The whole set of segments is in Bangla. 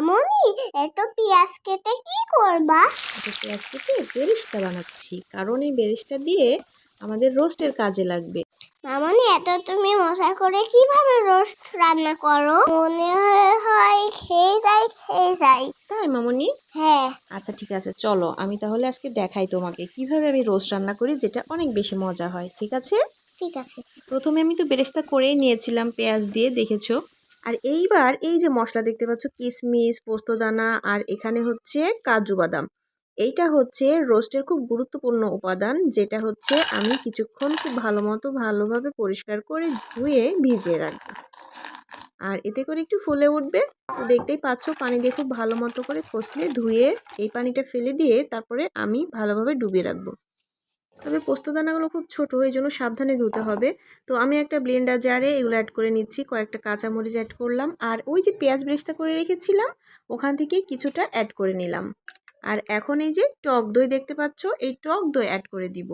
মামনি এত পেঁয়াজ কেটে কি করবা? এটা পেঁয়াজ কেটে বেরেস্তা বানাচ্ছি। কারণ এই বেরেস্তা দিয়ে আমাদের রোস্টের কাজে লাগবে। মামনি এত তুমি মশা করে কীভাবে রোস্ট রান্না করো? মনে হয় খেয়ে যাই খেয়ে যাই। তাই মামনি? হ্যাঁ। আচ্ছা ঠিক আছে চলো। আমি তাহলে আজকে দেখাই তোমাকে কীভাবে আমি রোস্ট রান্না করি যেটা অনেক বেশি মজা হয়। ঠিক আছে? ঠিক আছে। প্রথমে আমি তো বেরেস্তা করেই নিয়েছিলাম পেঁয়াজ দিয়ে দেখেছ? আর এইবার এই যে মশলা দেখতে পাচ্ছ কিশমিশ পোস্তদানা আর এখানে হচ্ছে কাজু বাদাম। এইটা হচ্ছে রোস্টের খুব গুরুত্বপূর্ণ উপাদান, যেটা হচ্ছে আমি কিছুক্ষণ খুব ভালো মতো ভালোভাবে পরিষ্কার করে ধুয়ে ভিজিয়ে রাখব। আর এতে করে একটু ফুলে উঠবে। তো দেখতেই পাচ্ছ, পানি দিয়ে খুব ভালো মতো করে কষলে ধুয়ে এই পানিটা ফেলে দিয়ে তারপরে আমি ভালোভাবে ডুবিয়ে রাখব। তবে পোস্তদানাগুলো খুব ছোট, এই জন্য সাবধানে ধুতে হবে। তো আমি একটা ব্লেন্ডার জারে এগুলো অ্যাড করে নিচ্ছি, কয়েকটা কাঁচামরিচ অ্যাড করলাম। আর ওই যে পেঁয়াজ ব্রেস্তা করে রেখেছিলাম, ওখান থেকে কিছুটা অ্যাড করে নিলাম। আর এখন এই যে টক দই দেখতে পাচ্ছ, এই টক দই অ্যাড করে দিব।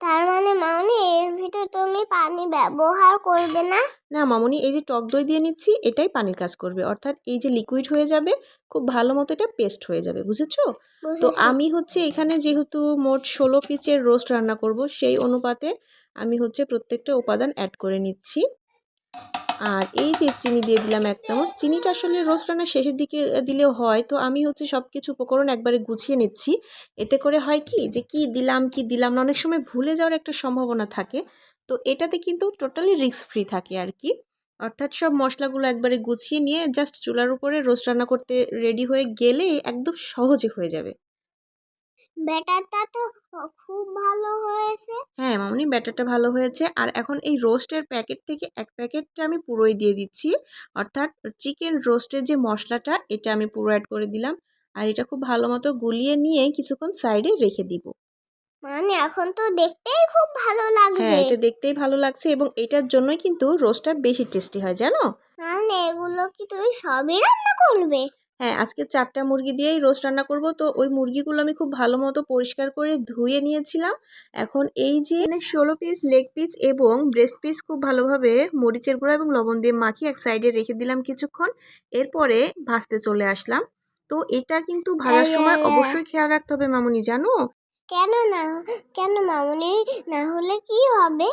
তার মানে মামনি এর ভিতর তুমি পানি ব্যবহার করবে না? না মামনি এই যে টক দই দিয়ে নিচ্ছি এটাই পানির কাজ করবে। অর্থাৎ এই যে লিকুইড হয়ে যাবে খুব ভালো মতো এটা পেস্ট হয়ে যাবে বুঝেছ? তো আমি হচ্ছে এখানে যেহেতু মোট ষোলো পিচের রোস্ট রান্না করব সেই অনুপাতে আমি হচ্ছে প্রত্যেকটা উপাদান অ্যাড করে নিচ্ছি। আর এই যে চিনি দিয়ে দিলাম এক চামচ, চিনিটা আসলে রোস্ট রান্নার শেষের দিকে দিলেও হয়। তো আমি হচ্ছে সব কিছু উপকরণ একবারে গুছিয়ে নিচ্ছি। এতে করে হয় কি যে কি দিলাম কি দিলাম না, অনেক সময় ভুলে যাওয়ার একটা সম্ভাবনা থাকে। তো এটাতে কিন্তু টোটালি রিস্ক ফ্রি থাকে আর কি। অর্থাৎ সব মশলাগুলো একবারে গুছিয়ে নিয়ে জাস্ট চুলার উপরে রোস্ট রান্না করতে রেডি হয়ে গেলে একদম সহজে হয়ে যাবে। ব্যাটারটা তো খুব ভালো হয়েছে। হ্যাঁ মামনি ব্যাটারটা ভালো হয়েছে। আর এখন এই রোস্টের প্যাকেট থেকে এক প্যাকেটটা আমি পুরোই দিয়ে দিচ্ছি। অর্থাৎ চিকেন রোস্টের যে মশলাটা এটা আমি পুরো অ্যাড করে দিলাম। আর এটা খুব ভালো মতো গুলিয়ে নিয়ে কিছুক্ষণ সাইডে রেখে দিব। মানে এখন তো দেখতেই খুব ভালো হ্যাঁ লাগছে এটা দেখতেই ভালো লাগছে এবং এটার জন্যই কিন্তু রোস্টটা বেশি টেস্টি হয় জানো? মানে এগুলো কি তুমি সবই রান্না করবে? হ্যাঁ আজকে চারটা মুরগি দিয়েই রোস্ট রান্না করব। তো ওই মুরগিগুলো আমি খুব ভালো মতো পরিষ্কার করে ধুয়ে নিয়েছিলাম। এখন এই যে ষোলো পিস লেগ পিস এবং ব্রেস্ট পিস খুব ভালোভাবে মরিচের গুঁড়া এবং লবণ দিয়ে মাখিয়ে এক সাইডে রেখে দিলাম কিছুক্ষণ। এরপরে ভাজতে চলে আসলাম। তো এটা কিন্তু ভাজার সময় অবশ্যই খেয়াল রাখতে হবে মামুনি জানো? কেন না কেন মামনি? না হলে কি হবে?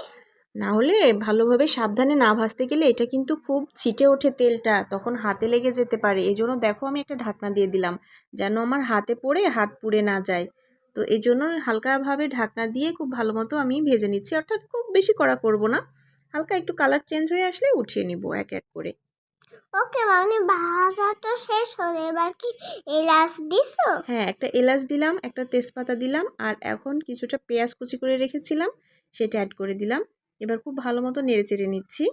না হলে ভালোভাবে সাবধানে না ভাজতে গেলে এটা কিন্তু খুব ছিটে ওঠে তেলটা তখন হাতে লেগে যেতে পারে। এই জন্য দেখো আমি একটা ঢাকনা দিয়ে দিলাম যেন আমার হাতে পড়ে হাত পুড়ে না যায়। তো এই জন্য হালকাভাবে ঢাকনা দিয়ে খুব ভালো মতো আমি ভেজে নিচ্ছি অর্থাৎ খুব বেশি কড়া করব না। হালকা একটু কালার চেঞ্জ হয়ে আসলে উঠিয়ে নিব এক এক করে। ওকে মামনি ভাজা তো শেষ হলো এবার কি এলাচ দিছো? হ্যাঁ একটা এলাচ দিলাম একটা তেজপাতা দিলাম আর এখন কিছুটা পেঁয়াজ কুচি করে রেখেছিলাম সেটা অ্যাড করে দিলাম। এবার খুব ভালো মতো নেড়ে চেড়ে নিচ্ছি।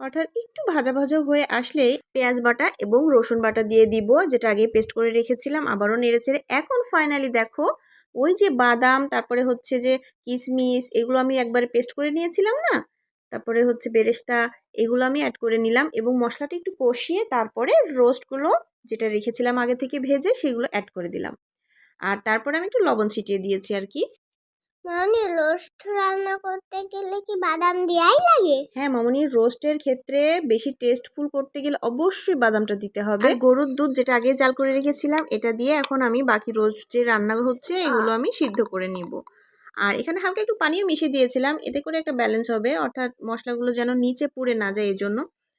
অর্থাৎ একটু ভাজা ভাজা হয়ে আসলে পেঁয়াজ বাটা এবং রসুন বাটা দিয়ে দিব, যেটা আগে পেস্ট করে রেখেছিলাম, আবারও নেড়ে চেড়ে। এখন ফাইনালি দেখো, ওই যে বাদাম, তারপরে হচ্ছে যে কিশমিশ এগুলো আমি একবারে পেস্ট করে নিয়েছিলাম না? তারপরে হচ্ছে বেরেস্তা, এগুলো আমি অ্যাড করে নিলাম এবং মশলাটা একটু কষিয়ে তারপরে রোস্টগুলো যেটা রেখেছিলাম আগে থেকে ভেজে, সেগুলো অ্যাড করে দিলাম। আর তারপরে আমি একটু লবণ ছিটিয়ে দিয়েছি আর কি। মানে রোস্ট রান্না করতে গেলে কি বাদাম দেয়াই লাগে? হ্যাঁ মামনির রোস্টের ক্ষেত্রে বেশি টেস্টফুল করতে গেলে অবশ্যই বাদামটা দিতে হবে। গরুর দুধ যেটা আগে জাল করে রেখেছিলাম এটা দিয়ে এখন আমি বাকি রোস্ট যে রান্না হচ্ছে এগুলো আমি সিদ্ধ করে নিব। আর এখানে হালকা একটু পানিও মিশিয়ে দিয়েছিলাম এতে করে একটা ব্যালেন্স হবে। অর্থাৎ মশলাগুলো যেন নিচে পুড়ে না যায় এই জন্য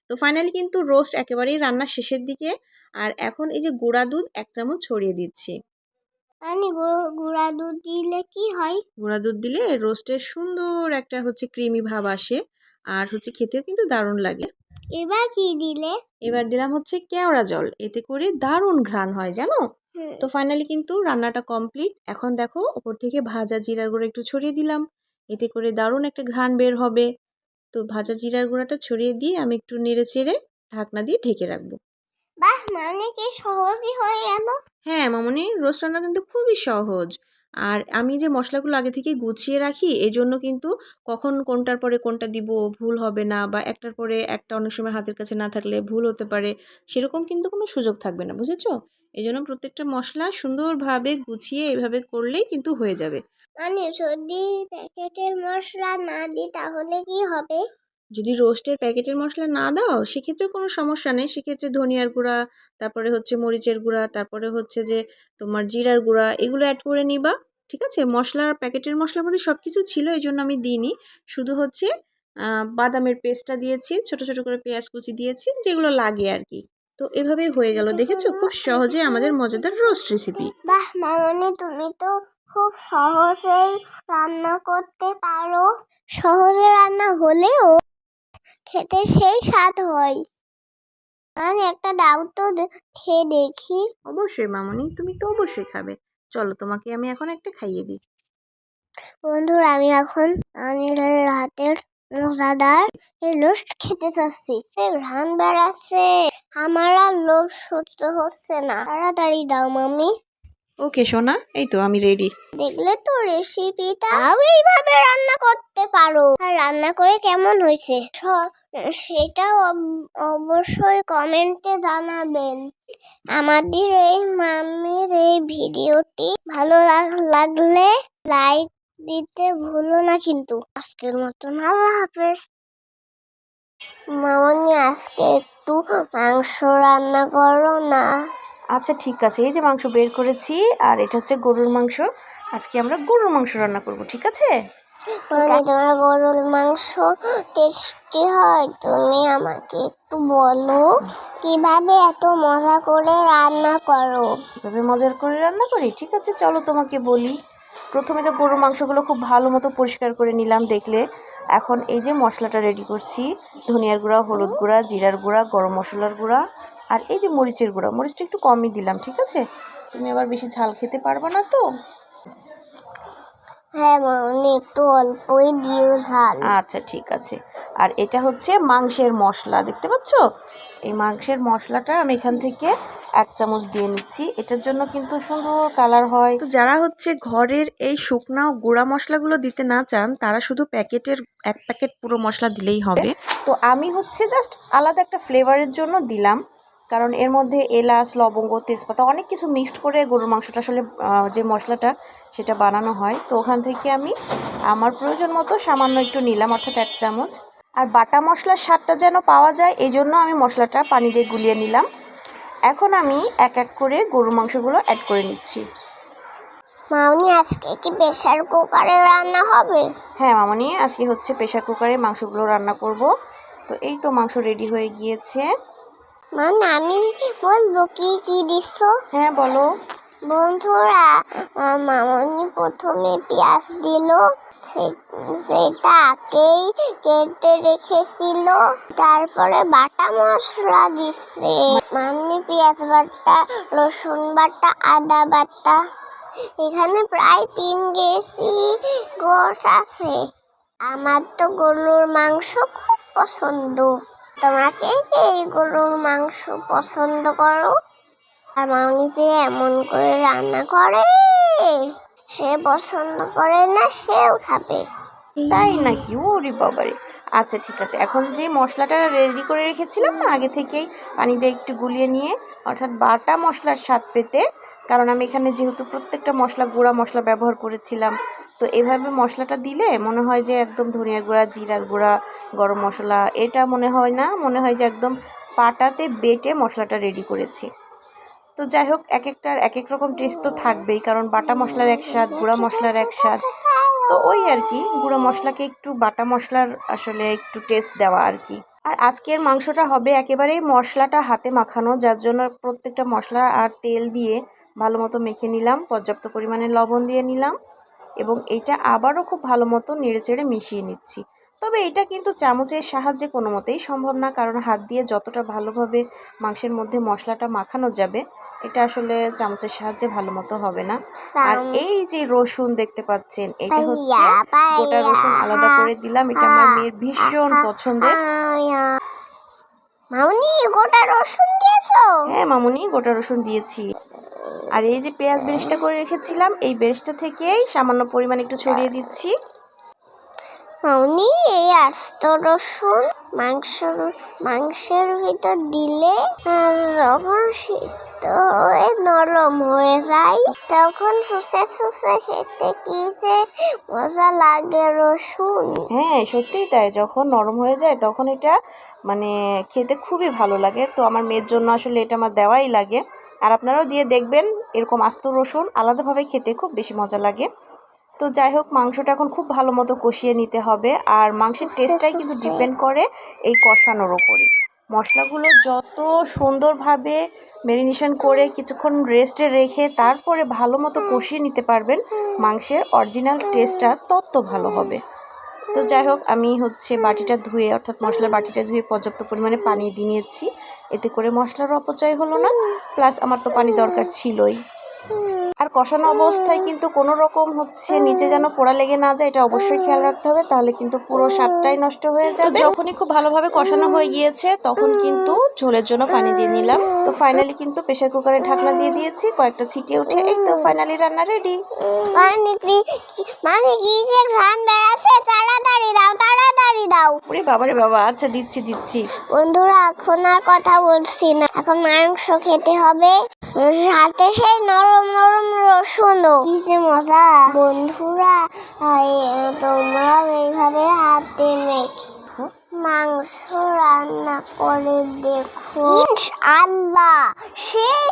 তো ফাইনালি কিন্তু রোস্ট একেবারেই রান্নার শেষের দিকে। আর এখন এই যে গুঁড়া দুধ এক চামচ ছড়িয়ে দিচ্ছি। মানে গুঁড়া দুধ দিলে কি হয়? গুঁড়া দুধ দিলে রোস্টের সুন্দর একটা হচ্ছে ক্রিমি ভাব আসে আর হচ্ছে খেতেও কিন্তু দারুণ লাগে। এবার কি দিলে? এবার দিলাম হচ্ছে কেওড়া জল এতে করে দারুণ ঘ্রাণ হয় জানো? তো ফাইনালি কিন্তু রান্নাটা কমপ্লিট এখন দেখো ওপর থেকে ভাজা জিরার গুঁড়ো একটু ছড়িয়ে দিলাম এতে করে দারুণ একটা ঘ্রাণ বের হবে। তো ভাজা জিরার গুঁড়াটা ছড়িয়ে দিয়ে আমি একটু নেড়ে চেড়ে ঢাকনা দিয়ে ঢেকে রাখব। বাহ মানে কি সহজই হয়ে গেল? হ্যাঁ মামনি রোস্ট রান্না কিন্তু খুবই সহজ। আর আমি যে মশলাগুলো আগে থেকে গুছিয়ে রাখি এই জন্য কিন্তু কখন কোনটার পরে কোনটা দিব ভুল হবে না বা একটার পরে একটা অনেক সময় হাতের কাছে না থাকলে ভুল হতে পারে সেরকম কিন্তু কোনো সুযোগ থাকবে না বুঝেছ? এই জন্য প্রত্যেকটা মশলা সুন্দরভাবে গুছিয়ে এভাবে করলেই কিন্তু হয়ে যাবে। মানে যদি প্যাকেটের মশলা না দিই তাহলে কি হবে? যদি রোস্টের প্যাকেটের মশলা না দাও, সেক্ষেত্রে কোনো সমস্যা নেই। সেক্ষেত্রে ধনিয়ার গুঁড়া, তারপরে হচ্ছে মরিচের গুঁড়া, তারপরে হচ্ছে যে তোমার জিরার গুঁড়া, এগুলো অ্যাড করে নিবা, ঠিক আছে? মশলার, প্যাকেটের মশলার মধ্যে সব কিছু ছিল এই জন্য আমি দিইনি। শুধু হচ্ছে বাদামের পেস্টটা দিয়েছি, ছোট ছোট করে পেঁয়াজ কুচি দিয়েছি, যেগুলো লাগে আর কি তো এভাবেই হয়ে গেল, দেখেছ? খুব সহজে আমাদের মজাদার রোস্ট রেসিপি বাহ, মামনি, তুমি তো খুব সহজেই রান্না করতে পারো। সহজে রান্না হলেও খেতে সেই স্বাদ হয়। আমি একটা দাও তো খেয়ে দেখি। অবশ্যই মামনি তুমি তো অবশ্যই খাবে। চলো তোমাকে আমি এখন একটা খাইয়ে দিই। বন্ধুরা আমি এখন হাতের মজাদার এই রোস্ট খেতে চাচ্ছি। ঘ্রাণ বেড়াচ্ছে। আমার আর লোভ সহ্য হচ্ছে না। তাড়াতাড়ি দাও মামি ওকে, সোনা, এই তো আমি রেডি দেখলে তো রেসিপিটা তাও এইভাবে রান্না করতে পারো। আর রান্না করে কেমন হয়েছে? সেটাও অব- অবশ্যই কমেন্টে জানাবেন। আমাদের এই মামির এই ভিডিওটি ভালো লাগলে লাইক দিতে ভুলো না কিন্তু। আজকের মতন আল্লাহ হাফেজ। মামনি, আজকে একটু মাংস রান্না করো না। আচ্ছা ঠিক আছে। এই যে মাংস বের করেছি আর এটা হচ্ছে গরুর মাংস। আজকে আমরা গরুর মাংস রান্না করব ঠিক আছে? মানে তোমার গরুর মাংস টেস্টি হয় তুমি আমাকে একটু বলো কীভাবে এত মজা করে রান্না করো? কীভাবে মজার করে রান্না করি? ঠিক আছে চলো তোমাকে বলি। প্রথমে তো গরুর মাংসগুলো খুব ভালো মতো পরিষ্কার করে নিলাম দেখলে। এখন এই যে মশলাটা রেডি করছি। ধনিয়ার গুঁড়া হলুদ গুঁড়া জিরার গুঁড়া গরম মশলার গুঁড়া। আর এই যে মরিচের গুঁড়া মরিচটা একটু কমই দিলাম ঠিক আছে? তুমি আবার বেশি ঝাল খেতে পারবে না তো? হ্যাঁ মামনি একটু অল্পই দিও ঝাল। আচ্ছা ঠিক আছে। আর এটা হচ্ছে মাংসের মশলা দেখতে পাচ্ছ? এই মাংসের মশলাটা আমি এখান থেকে এক চামচ দিয়ে নিচ্ছি। এটার জন্য কিন্তু সুন্দর কালার হয়। তো যারা হচ্ছে ঘরের এই শুকনা ও গুঁড়া মশলাগুলো দিতে না চান তারা শুধু প্যাকেটের এক প্যাকেট পুরো মশলা দিলেই হবে। তো আমি হচ্ছে জাস্ট আলাদা একটা ফ্লেভারের জন্য দিলাম। কারণ এর মধ্যে এলাচ লবঙ্গ তেজপাতা অনেক কিছু মিক্সড করে গরুর মাংসটা আসলে যে মশলাটা সেটা বানানো হয়। তো ওখান থেকে আমি আমার প্রয়োজন মতো সামান্য একটু নিলাম অর্থাৎ এক চামচ। আর বাটা মশলার স্বাদটা যেন পাওয়া যায় এই জন্য আমি মশলাটা পানি দিয়ে গুলিয়ে নিলাম। এখন আমি এক এক করে গরুর মাংসগুলো অ্যাড করে নিচ্ছি। মামনি আজকে কি প্রেশার কুকারে রান্না হবে? হ্যাঁ মামনি আজকে হচ্ছে প্রেশার কুকারে মাংসগুলো রান্না করব। তো এই তো মাংস রেডি হয়ে গিয়েছে। মানে আমি বলব কি কি দিচ্ছ হ্যাঁ বলো। বন্ধুরা মামনি প্রথমে পেঁয়াজ দিল সে- সেটা আগেই কেটে রেখেছিল। তারপরে বাটা মশলা দিচ্ছে মামনি পেঁয়াজ বাটা রসুন বাটা আদা বাটা। এখানে প্রায় তিন কেজি গোশ আছে। আমার তো গরুর মাংস খুব পছন্দ। তোমাকে এই গরুর মাংস পছন্দ করো? আর মামনি যে এমন করে রান্না করে, সে পছন্দ করে না, সেও খাবে। তাই নাকি? ওরে বাবারে। আচ্ছা ঠিক আছে। এখন যে মশলাটা রেডি করে রেখেছিলাম না, আগে থেকেই পানি দিয়ে একটু গুলিয়ে নিয়ে, অর্থাৎ বাটা মশলার স্বাদ পেতে, কারণ আমি এখানে যেহেতু প্রত্যেকটা মশলা, গুঁড়া মশলা ব্যবহার করেছিলাম তো এভাবে মশলাটা দিলে মনে হয় যে একদম ধনিয়ার গুঁড়া, জিরার গুঁড়া, গরম মশলা, এটা মনে হয় না। মনে হয় যে একদম পাটাতে বেটে মশলাটা রেডি করেছি। তো যাই হোক এক একটার এক এক রকম টেস্ট তো থাকবেই, কারণ বাটা মশলার এক স্বাদ, গুঁড়া মশলার এক স্বাদ। তো ওই আর কি, গুঁড়ো মশলাকে একটু বাটা মশলার আসলে একটু টেস্ট দেওয়া আর কি। আর আজকের মাংসটা হবে একেবারেই মশলাটা হাতে মাখানো, যার জন্য প্রত্যেকটা মশলা আর তেল দিয়ে ভালো মতো মেখে নিলাম, পর্যাপ্ত পরিমাণে লবণ দিয়ে নিলাম। এবং এটা আবারও খুব ভালো মতো নেড়ে চেড়ে মিশিয়ে নিচ্ছি। তবে এটা কিন্তু চামচের সাহায্যে কোনো মতেই সম্ভব না কারণ হাত দিয়ে যতটা ভালোভাবে মাংসের মধ্যে মশলাটা মাখানো যাবে এটা আসলে চামচের সাহায্যে ভালো মতো হবে না। আর এই যে রসুন দেখতে পাচ্ছেন এটা হচ্ছে গোটা রসুন আলাদা করে দিলাম এটা আমার মেয়ের ভীষণ পছন্দের। মামুনি গোটা রসুন দিয়েছ? হ্যাঁ মামুনি গোটা রসুন দিয়েছি। আর এই যে পেঁয়াজ বেরেস্তা করে রেখেছিলাম, এই বেরেস্তা থেকেই সামান্য পরিমাণ একটু ছড়িয়ে দিচ্ছি। উনি এই আস্ত রসুন মাংস মাংসের ভিতর দিলে আর যখন তো নরম হয়ে যায়। তখন শুষে শুষে খেতে কি যে মজা লাগে রসুন। হ্যাঁ সত্যিই তাই। যখন নরম হয়ে যায় তখন এটা মানে খেতে খুবই ভালো লাগে। তো আমার মেয়ের জন্য আসলে এটা আমার দেওয়াই লাগে। আর আপনারাও দিয়ে দেখবেন এরকম আস্ত রসুন আলাদাভাবে খেতে খুব বেশি মজা লাগে। তো যাই হোক মাংসটা এখন খুব ভালো মতো কষিয়ে নিতে হবে। আর মাংসের টেস্টটাই কিন্তু ডিপেন্ড করে এই কষানোর ওপরে মশলাগুলো যত সুন্দরভাবে ম্যারিনেশন করে কিছুক্ষণ রেস্টে রেখে তারপরে ভালো মতো কষিয়ে নিতে পারবেন, মাংসের অরিজিনাল টেস্টটা তত ভালো হবে। তো যাই হোক, আমি হচ্ছে বাটিটা ধুয়ে, অর্থাৎ মশলার বাটিটা ধুয়ে পর্যাপ্ত পরিমাণে পানি দিয়ে নিয়েছি। এতে করে মশলার অপচয় হলো না প্লাস আমার তো পানি দরকার ছিলই। আর কষানো অবস্থায় কিন্তু কোনো রকম হচ্ছে নিচে যেন পোড়া লেগে না যায় এটা অবশ্যই খেয়াল রাখতে হবে। তাহলে কিন্তু পুরো স্বাদটাই নষ্ট হয়ে যাবে। যখনই খুব ভালোভাবে কষানো হয়ে গিয়েছে তখন কিন্তু ঝোলের জন্য পানি দিয়ে নিলাম। তো ফাইনালি কিন্তু প্রেশার কুকারে ঢাকনা দিয়ে দিয়েছি কয়েকটা ছিটিয়ে উঠে এই তো ফাইনালি রান্না রেডি মানে কি যে ঘ্রাণ বেড়াচ্ছে তাড়াতাড়ি দাও তাড়াতাড়ি দাও। ওরে বাবারে বাবা আচ্ছা দিচ্ছি দিচ্ছি। বন্ধুরা এখন আর কথা বলছি না। এখন মাংস খেতে হবে। সাথে সেই নরম নরম রসুনও কি মশা বন্ধুরা তোমরা এইভাবে হাতে মেখে মাংস রান্না করে দেখো। আল্লাহ সেই